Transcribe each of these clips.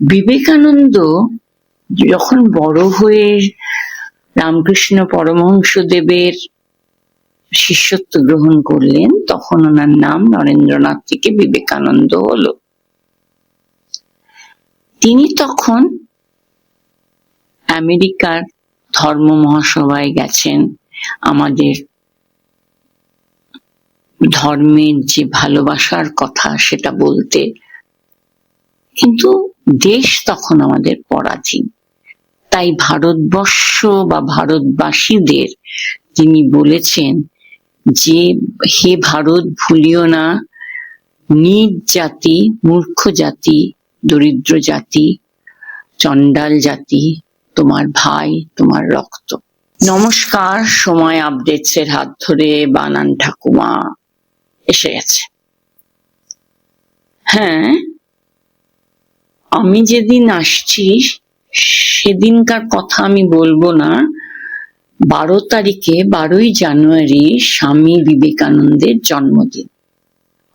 বিবেকানন্দ যখন বড় হয়ে রামকৃষ্ণ পরমহংসদেবের শিষ্যত্ব গ্রহণ করলেন, তখন ওনার নাম নরেন্দ্রনাথ থেকে বিবেকানন্দ হলো। তিনি তখন আমেরিকার ধর্ম মহাসভায় গেছেন। আমাদের ধর্মের যে ভালোবাসার কথা সেটা বলতে। কিন্তু দেশ তখন আমাদের পরাধীন। তাই ভারতবর্ষ বা ভারতবাসীদের তিনি বলেছেন যে, হে ভারত, ভুলিও না। নিজ জাতি, মূর্খ জাতি, দরিদ্র জাতি, চণ্ডাল জাতি, তোমার ভাই, তোমার রক্ত। নমস্কার, সময় আপডেটস এর হাত ধরে বানান ঠাকুমা। এসে গেছে। হ্যাঁ? আমি যেদিন আসছি, সেদিনকার কথা আমি বলব না। বারো তারিখে, বারোই জানুয়ারি, স্বামী বিবেকানন্দের জন্মদিন।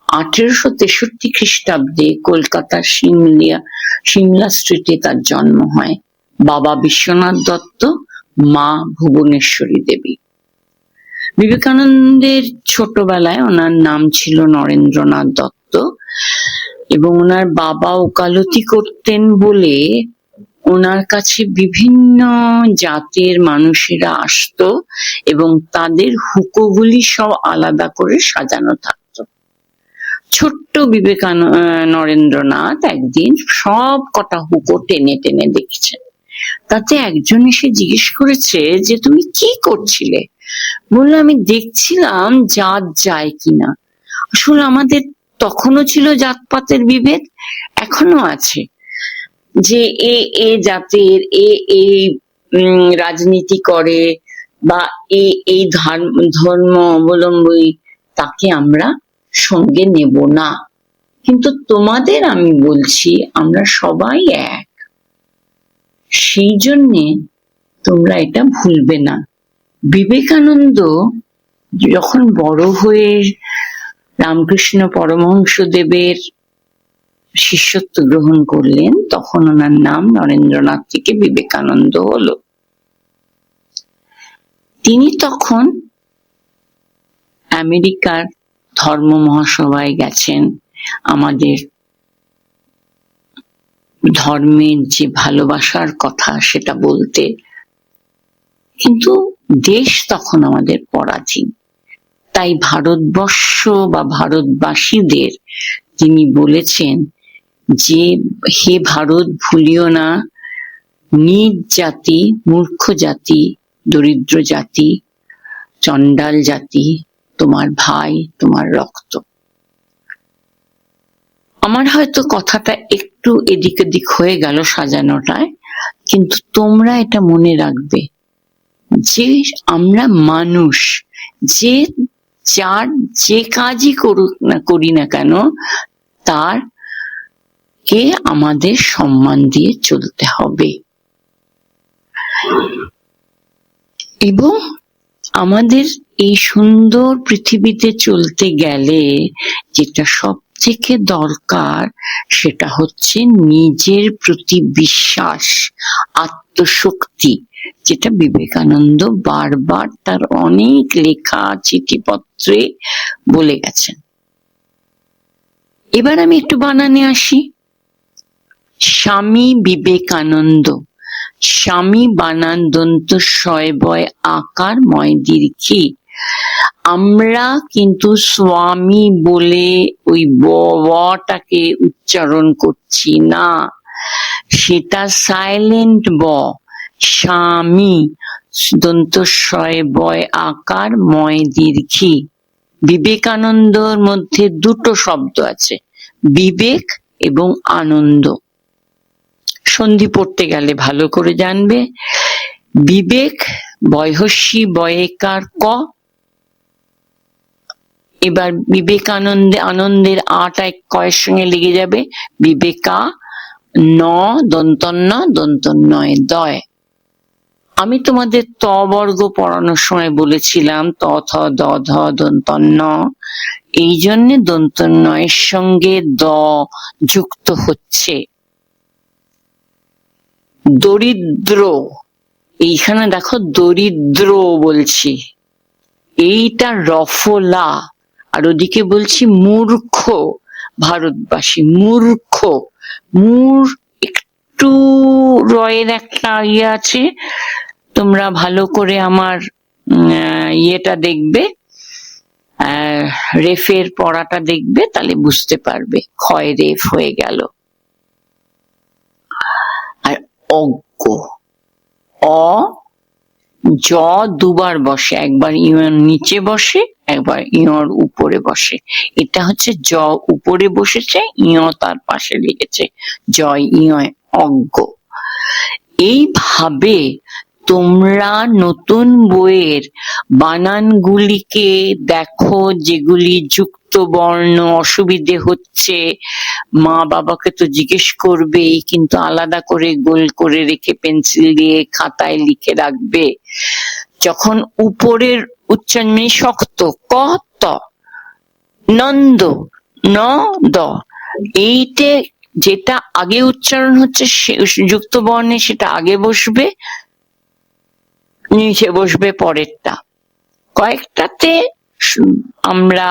আঠেরোশো তেষট্টি খ্রিস্টাব্দে কলকাতার সিমলিয়া, সিমলা স্ট্রিটে তার জন্ম হয়। বাবা বিশ্বনাথ দত্ত, মা ভুবনেশ্বরী দেবী। বিবেকানন্দের ছোটবেলায় ওনার নাম ছিল নরেন্দ্রনাথ দত্ত। এবং ওনার বাবা ওকালতি করতেন বলে ওনার কাছে বিভিন্ন জাতের মানুষেরা আসতো এবং তাদের হুকোগুলি সব আলাদা করে সাজানো থাকতো। ছোট্ট বিবেকান নরেন্দ্রনাথ একদিন সব কটা হুকো টেনে টেনে দেখছেন। তাতে একজন এসে জিজ্ঞেস করেছে যে, তুমি কি করছিলে? বলল, আমি দেখছিলাম জাত যায় কিনা। আসলে আমাদের তখনও ছিল জাতপাতের বিভেদ এখনও আছে। যে এ এ জাতের, এ এই রাজনীতি করে বা এ এই ধর্ম অবলম্বী, তাকে আমরা সঙ্গে নেব না। কিন্তু তোমাদের আমি বলছি, আমরা সবাই এক। সেই জন্যে তোমরা এটা ভুলবে না। বিবেকানন্দ যখন বড় হয়ে রামকৃষ্ণ পরমহংসদেবের শিষ্যত্ব গ্রহণ করলেন, তখন ওনার নাম নরেন্দ্রনাথ থেকে বিবেকানন্দ হলো। তিনি তখন আমেরিকার ধর্ম মহাসভায় গেছেন। আমাদের ধর্মের যে ভালোবাসার কথা সেটা বলতে। কিন্তু দেশ তখন আমাদের পরাধীন। তাই ভারতবর্ষ বা ভারতবাসীদের তিনি বলেছেন যে, হে ভারত, ভুলিও না। নিজ জাতি, মূর্খ জাতি, দরিদ্র জাতি, চণ্ডাল জাতি, তোমার ভাই, তোমার রক্ত। আমার হয়তো কথাটা একটু এদিক ওদিক হয়ে গেল সাজানোটায়, কিন্তু তোমরা এটা মনে রাখবে যে আমরা মানুষ, যে যার যে কাজই করুক না, করি না কেন, তার কে আমাদের সম্মান দিয়ে চলতে হবে। এবং আমাদের এই সুন্দর পৃথিবীতে চলতে গেলে যেটা সব থেকে দরকার সেটা হচ্ছে নিজের প্রতি বিশ্বাস, আত্মশক্তি। যেটা বিবেকানন্দ বারবার তার অনেক লেখা, চিঠিপত্রে বলে গেছেন। এবার আমি একটু বানানে আসি। স্বামী বিবেকানন্দ, স্বামী বানান শয় আকার ময় দীর্ঘি। আমরা কিন্তু স্বামী বলে ওই বটাকে উচ্চারণ করছি না। সেটা সাইলেন্ট ব। স্বামী দন্ত শয় বয় আকার ময় দীর্ঘি। বিবেকানন্দর মধ্যে দুটো শব্দ আছে, বিবেক এবং আনন্দ। সন্ধি পড়তে গেলে ভালো করে জানবে, বিবেক বয়হস্যি বয়েকার ক? এবার বিবেকানন্দে, আনন্দের আটা এক কয়ের সঙ্গে লেগে যাবে, বিবেকা, ন দন্তন্য দন্তন্নয়, দয়। আমি তোমাদের ত বর্গ পড়ানোর সময় বলেছিলাম, ত, থ, দ, ধ, দন্তন্য। এই জন্যে দন্তন্নয়ের সঙ্গে দ যুক্ত হচ্ছে। দরিদ্র, এইখানে দেখো দরিদ্র বলছি। এইটা রফলা, আর ওদিকে বলছি মূর্খ ভারতবাসী, মূর্খ। মূর একটু রয়ের একটা ইয়ে আছে তোমরা ভালো করে আমার ইয়েটা দেখবে রেফের পড়াটা দেখবে, তাহলে বুঝতে পারবে। ক্ষয় রেফ হয়ে গেল। আর অজ্ঞ। অ, জ দুবার বসে। একবার ইয়র নিচে বসে, একবার ইয়র উপরে বসে। এটা হচ্ছে জ উপরে বসেছে, ইয় তার পাশে লেগেছে। জয়, ইয়, অজ্ঞ। এইভাবে তোমরা নতুন বইয়ের বানানগুলিকে দেখো, যেগুলি যুক্ত বর্ণ অসুবিধে হচ্ছে। মা বাবাকে তো জিজ্ঞেস করবেই, কিন্তু আলাদা করে গোল করে রেখে পেন্সিল দিয়ে খাতায় লিখে রাখবে। যখন উপরের উচ্চারণ শক্ত, ক, ত, নন্দ, ন, দ, এইটে যেটা আগে উচ্চারণ হচ্ছে যুক্ত বর্ণে সেটা আগে বসবে নিচে বসবে পরেরটা। কয়েকটাতে আমরা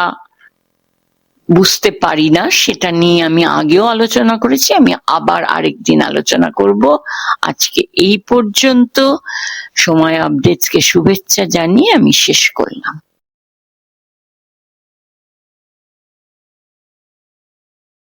বুঝতে পারি না, সেটা নিয়ে আমি আগেও আলোচনা করেছি, আমি আবার আরেকদিন আলোচনা করব। আজকে এই পর্যন্ত, সময় আপডেটসকে শুভেচ্ছা জানিয়ে আমি শেষ করলাম।